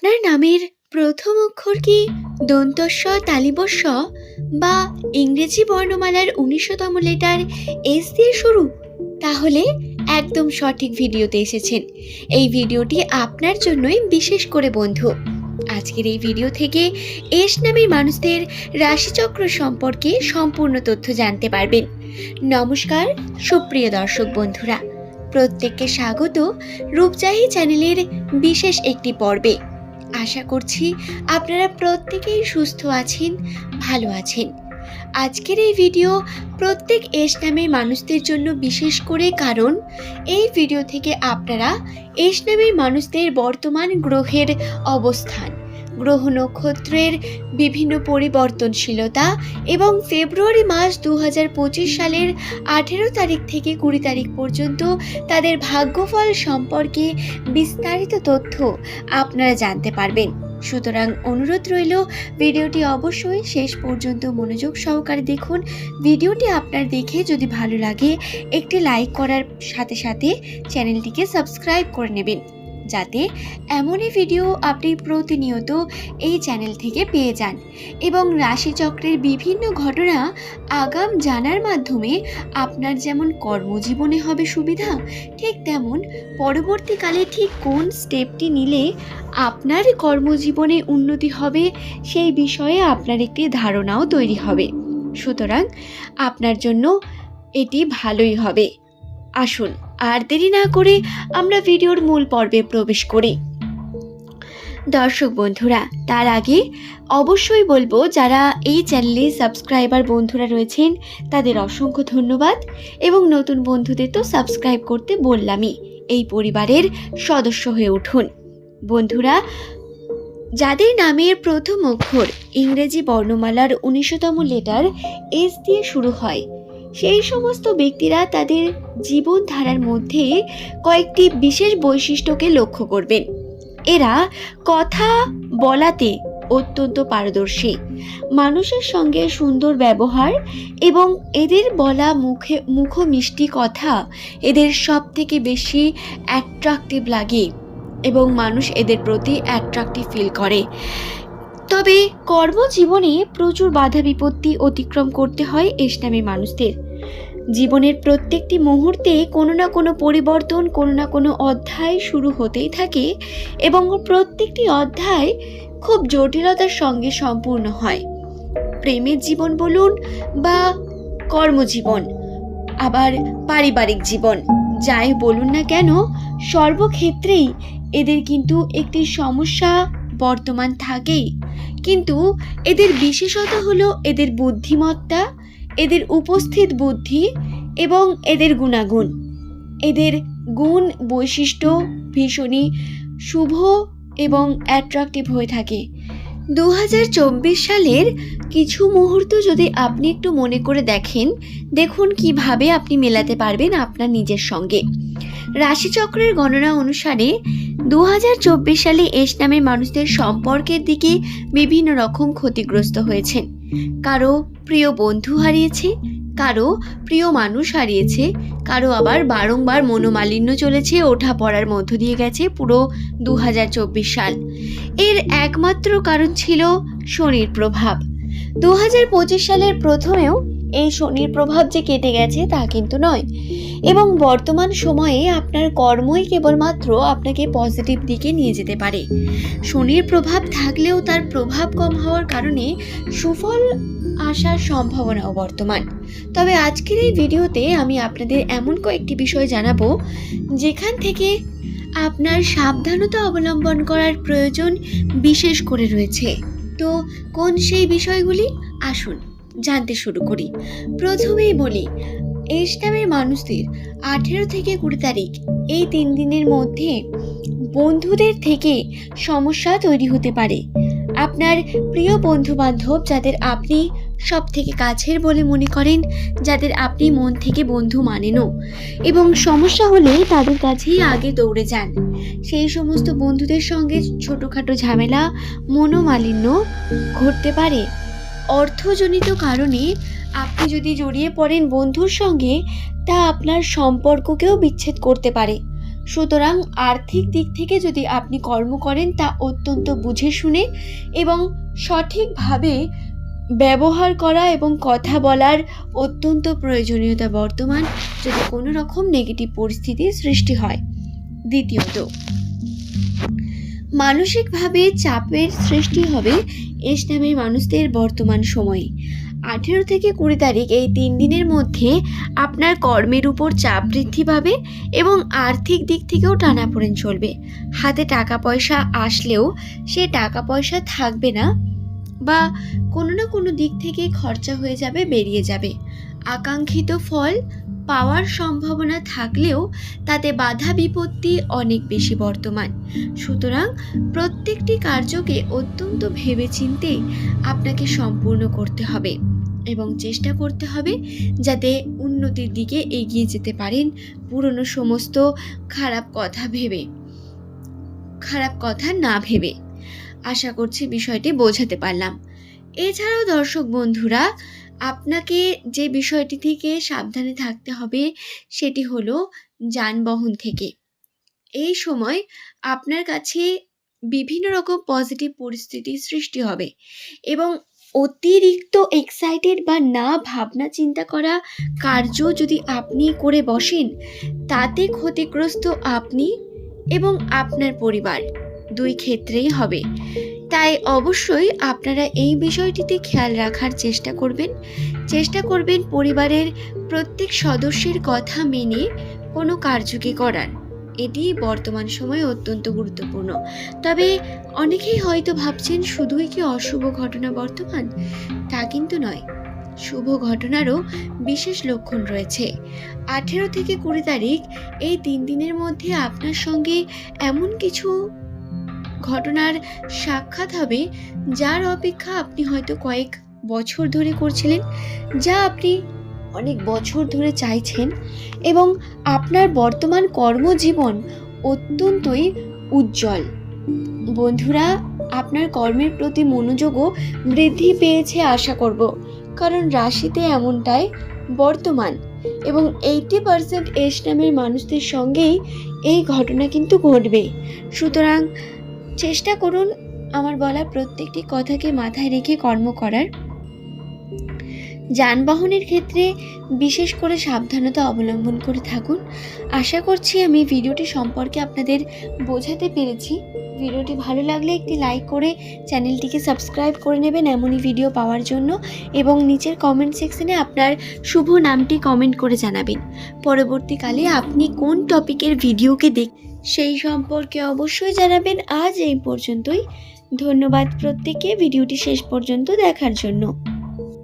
আপনার নামের প্রথম অক্ষর কি দন্তস্ব, তালিবস্ব বা ইংরেজি বর্ণমালার উনিশতম লেটার এস দিয়ে শুরু? তাহলে একদম সঠিক ভিডিওতে এসেছেন। এই ভিডিওটি আপনার জন্যই বিশেষ করে বন্ধু। আজকের এই ভিডিও থেকে এস নামের মানুষদের রাশিচক্র সম্পর্কে সম্পূর্ণ তথ্য জানতে পারবেন। নমস্কার, সুপ্রিয় দর্শক বন্ধুরা। প্রত্যেককে স্বাগত রূপজাহি চ্যানেলের বিশেষ একটি পর্বে। আশা করছি আপনারা প্রত্যেকেই সুস্থ আছেন, ভালো আছেন। আজকের এই ভিডিও প্রত্যেক এস নামের মানুষদের জন্য বিশেষ করে কারণ, এই ভিডিও থেকে আপনারা এস নামের মানুষদের বর্তমান গ্রহের অবস্থান। গ্রহ নক্ষত্রের বিভিন্ন পরিবর্তনশীলতা এবং ফেব্রুয়ারি মাস দু হাজার পঁচিশ সালের আঠেরো তারিখ থেকে কুড়ি তারিখ পর্যন্ত তাদের ভাগ্যফল সম্পর্কে বিস্তারিত তথ্য আপনারা জানতে পারবেন। সুতরাং অনুরোধ রইল, ভিডিওটি অবশ্যই শেষ পর্যন্ত মনোযোগ সহকারে দেখুন। ভিডিওটি আপনার দেখে যদি ভালো লাগে, একটি লাইক করার সাথে সাথে চ্যানেলটিকে সাবস্ক্রাইব করে নেবেন। যাতে এমনই ভিডিও আপনি প্রতিনিয়ত এই চ্যানেল থেকে পেয়ে যান এবং রাশিচক্রের বিভিন্ন ঘটনা আগাম জানার মাধ্যমে আপনার যেমন কর্মজীবনে হবে সুবিধা, ঠিক তেমন পরবর্তীকালে ঠিক কোন স্টেপটি নিলে আপনার কর্মজীবনে উন্নতি হবে সেই বিষয়ে আপনার একটি ধারণাও তৈরি হবে। সুতরাং আপনার জন্য এটি ভালোই হবে। আসুন। আর দেরি না করে আমরা ভিডিওর মূল পর্বে প্রবেশ করি। দর্শক বন্ধুরা, তার আগে অবশ্যই বলব, যারা এই চ্যানেলে সাবস্ক্রাইবার বন্ধুরা রয়েছেন, তাদের অসংখ্য ধন্যবাদ এবং নতুন বন্ধুদের তো সাবস্ক্রাইব করতে বললামই, এই পরিবারের সদস্য হয়ে উঠুন। বন্ধুরা, যাদের নামের প্রথম অক্ষর ইংরেজি বর্ণমালার উনিশতম লেটার এস দিয়ে শুরু হয় সেই সমস্ত ব্যক্তিরা তাদের জীবনধারার মধ্যে কয়েকটি বিশেষ বৈশিষ্ট্যকে লক্ষ্য করবেন। এরা কথা বলাতে অত্যন্ত পারদর্শী। মানুষের সঙ্গে সুন্দর ব্যবহার এবং এদের বলা মুখে মুখ মিষ্টি কথা এদের সব থেকে বেশি অ্যাট্রাক্টিভ লাগে এবং মানুষ এদের প্রতি অ্যাট্রাক্টিভ ফিল করে। তবে কর্মজীবনে প্রচুর বাধা বিপত্তি অতিক্রম করতে হয় এসনামী মানুষদের। জীবনের প্রত্যেকটি মুহূর্তে কোনো না কোনো পরিবর্তন, কোনো না কোনো অধ্যায় শুরু হতেই থাকে এবং প্রত্যেকটি অধ্যায় খুব জটিলতার সঙ্গে সম্পূর্ণ হয়। প্রেমের জীবন বলুন বা কর্মজীবন, আবার পারিবারিক জীবন, যাই বলুন না কেন, সর্বক্ষেত্রেই এদের কিন্তু একটি সমস্যা বর্তমান থাকেই। কিন্তু এদের বিশেষত হলো এদের বুদ্ধিমত্তা, এদের উপস্থিত বুদ্ধি এবং এদের গুণাগুণ। এদের গুণ বৈশিষ্ট্য ভীষণই শুভ এবং অ্যাট্রাক্টিভ হয়ে থাকে। দু হাজার চব্বিশ সালের কিছু মুহূর্ত যদি আপনি একটু মনে করে দেখেন, দেখুন কীভাবে আপনি মেলাতে পারবেন আপনার নিজের সঙ্গে। রাশিচক্রের গণনা অনুসারে দু হাজার চব্বিশ সালে এস নামের মানুষদের সম্পর্কের দিকে বিভিন্ন রকম ক্ষতিগ্রস্ত হয়েছেন কারও প্রিয় বন্ধু হারিয়েছে, কারও প্রিয় মানুষ হারিয়েছে কারও আবার বারংবার মনোমালিন্য চলেছে, ওঠা পড়ার মধ্য দিয়ে গেছে পুরো দু হাজার চব্বিশ সাল। এর একমাত্র কারণ ছিল শনির প্রভাব। দু হাজার পঁচিশ সালের প্রথমেও এই শনির প্রভাব যে কেটে গেছে তা কিন্তু নয়। এবং বর্তমান সময়ে আপনার কর্মই কেবলমাত্র আপনাকে পজিটিভ দিকে নিয়ে যেতে পারে। শনির প্রভাব থাকলেও তার প্রভাব কম হওয়ার কারণে সুফল আসার সম্ভাবনাও বর্তমান। তবে আজকের এই ভিডিওতে আমি আপনাদের এমন কয়েকটি বিষয় জানাব, যেখান থেকে আপনার সাবধানতা অবলম্বন করার প্রয়োজন বিশেষ করে রয়েছে। তো কোন সেই বিষয়গুলি? আসুন। জানতে শুরু করি। প্রথমেই বলি, এস নামের মানুষদের আঠেরো থেকে কুড়ি তারিখ, এই তিন দিনের মধ্যে বন্ধুদের থেকে সমস্যা তৈরি হতে পারে। আপনার প্রিয় বন্ধু বান্ধব যাদের আপনি সব থেকে কাছের বলে মনে করেন, যাদের আপনি মন থেকে বন্ধু মানেনও এবং সমস্যা হলে তাদের কাছেই আগে দৌড়ে যান। সেই সমস্ত বন্ধুদের সঙ্গে ছোটোখাটো ঝামেলা, মনোমালিন্য ঘটতে পারে। অর্থজনিত কারণে আপনি যদি জড়িয়ে পড়েন বন্ধুর সঙ্গে, তা আপনার সম্পর্ককেও বিচ্ছেদ করতে পারে। সুতরাং আর্থিক দিক থেকে যদি আপনি কর্ম করেন, তা অত্যন্ত বুঝে শুনে এবং সঠিকভাবে ব্যবহার করা এবং কথা বলার অত্যন্ত প্রয়োজনীয়তা বর্তমান যদি কোনো রকম নেগেটিভ পরিস্থিতির সৃষ্টি হয়। দ্বিতীয়ত, মানসিকভাবে চাপের সৃষ্টি হবে এস নামের মানুষদের বর্তমান সময়ে। আঠেরো থেকে কুড়ি তারিখ এই তিন দিনের মধ্যে আপনার কর্মের উপর চাপ বৃদ্ধি পাবে এবং আর্থিক দিক থেকেও টানাপোড়েন চলবে। হাতে টাকা পয়সা আসলেও সে টাকা পয়সা থাকবে না বা কোনো না কোনো দিক থেকে খরচা হয়ে যাবে, বেরিয়ে যাবে। আকাঙ্ক্ষিত ফল পাওয়ার সম্ভাবনা থাকলেও তাতে বাধা বিপত্তি অনেক বেশি বর্তমান। সুতরাং প্রত্যেকটি কার্যকে অত্যন্ত ভেবেচিন্তে আপনাকে সম্পূর্ণ করতে হবে এবং চেষ্টা করতে হবে যাতে উন্নতির দিকে এগিয়ে যেতে পারেন পুরনো সমস্ত খারাপ কথা ভেবে। খারাপ কথা না ভেবে। আশা করছি বিষয়টি বোঝাতে পারলাম। এছাড়াও দর্শক বন্ধুরা আপনাকে যে বিষয়টি থেকে সাবধানে থাকতে হবে সেটি হলো যানবাহন থেকে। এই সময় আপনার কাছে বিভিন্ন রকম পজিটিভ পরিস্থিতির সৃষ্টি হবে এবং অতিরিক্ত এক্সাইটেড বা না ভাবনা চিন্তা করা কার্য যদি আপনি করে বসেন, তাতে ক্ষতিগ্রস্ত আপনি এবং আপনার পরিবার দুই ক্ষেত্রেই হবে। তাই অবশ্যই আপনারা এই বিষয়টিতে খেয়াল রাখার চেষ্টা করবেন। চেষ্টা করবেন পরিবারের প্রত্যেক সদস্যের কথা মেনে কোনো কার্যকে করার। এটি বর্তমান সময়ে অত্যন্ত গুরুত্বপূর্ণ। তবে অনেকেই হয়তো ভাবছেন, শুধুই কি অশুভ ঘটনা বর্তমান? তা কিন্তু নয়। শুভ ঘটনারও বিশেষ লক্ষণ রয়েছে। আঠেরো থেকে কুড়ি তারিখ এই তিন দিনের মধ্যে আপনার সঙ্গে এমন কিছু ঘটনার সাক্ষাৎ হবে, যার অপেক্ষা আপনি হয়তো কয়েক বছর ধরে করছিলেন, যা আপনি অনেক বছর ধরে চাইছেন এবং আপনার বর্তমান কর্মজীবন অত্যন্তই উজ্জ্বল। বন্ধুরা, আপনার কর্মের প্রতি মনোযোগও বৃদ্ধি পেয়েছে আশা করব, কারণ রাশিতে এমনটাই বর্তমান এবং এইটি পার্সেন্ট এস নামের মানুষদের সঙ্গেই এই ঘটনা কিন্তু ঘটবে। সুতরাং চেষ্টা করুন আমার বলা প্রত্যেকটি কথাকে মাথায় রেখে কর্ম করার। যানবাহনের ক্ষেত্রে বিশেষ করে সাবধানতা অবলম্বন করে থাকুন। আশা করছি আমি ভিডিওটি সম্পর্কে আপনাদের বোঝাতে পেরেছি। ভিডিওটি ভালো লাগলে একটি লাইক করে চ্যানেলটিকে সাবস্ক্রাইব করে নেবেন এমনই ভিডিও পাওয়ার জন্য এবং নিচের কমেন্ট সেকশনে আপনার শুভ নামটি কমেন্ট করে জানাবেন। পরবর্তীকালে আপনি কোন টপিকের ভিডিওকে দেখ সেই সম্পর্কে অবশ্যই জানাবেন আজ এই পর্যন্তই। ধন্যবাদ প্রত্যেকে ভিডিওটি শেষ পর্যন্ত দেখার জন্য।